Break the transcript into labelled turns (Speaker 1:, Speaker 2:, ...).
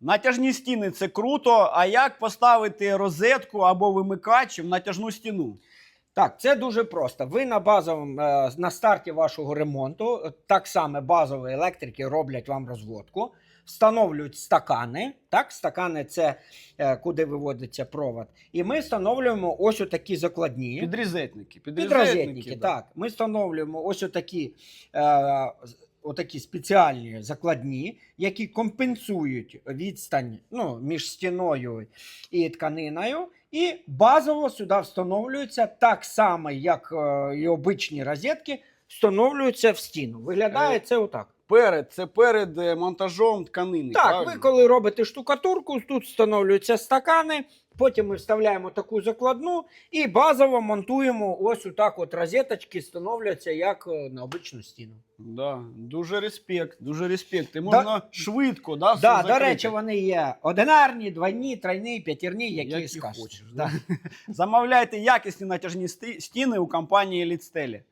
Speaker 1: Натяжні стіни це круто. А як поставити розетку або вимикач в натяжну стіну?
Speaker 2: Так, це дуже просто. Ви на базовому е, на старті вашого ремонту, е, так само базові електрики роблять вам розводку, встановлюють стакани. Так, стакани це е, куди виводиться провод. І ми встановлюємо ось отакі закладні.
Speaker 1: Підрізетники.
Speaker 2: Підрозетники,
Speaker 1: да.
Speaker 2: так. Ми встановлюємо ось отакі, е, отакі спеціальні закладні, які компенсують відстань ну, між стіною і тканиною. І базово сюди встановлюються так само, як е, і обичні розетки, встановлюються в стіну. Виглядає
Speaker 1: Е,
Speaker 2: це отак.
Speaker 1: Перед це перед е, монтажом тканини.
Speaker 2: Так,
Speaker 1: правильно?
Speaker 2: ви коли робите штукатурку, тут встановлюються стакани, потім ми вставляємо таку закладну і базово монтуємо ось отак от розеточки, встановлюються як е, на обичну стіну.
Speaker 1: Да, дуже респект, дуже респект. І можна швидко, да, все
Speaker 2: Да, до речі, вони є одинарні, двойні, тройні, п'ятірні, які,
Speaker 1: Які
Speaker 2: скажете.
Speaker 1: хочеш,
Speaker 2: Да.
Speaker 1: Замовляйте якісні натяжні стіни у компанії Лідстелі.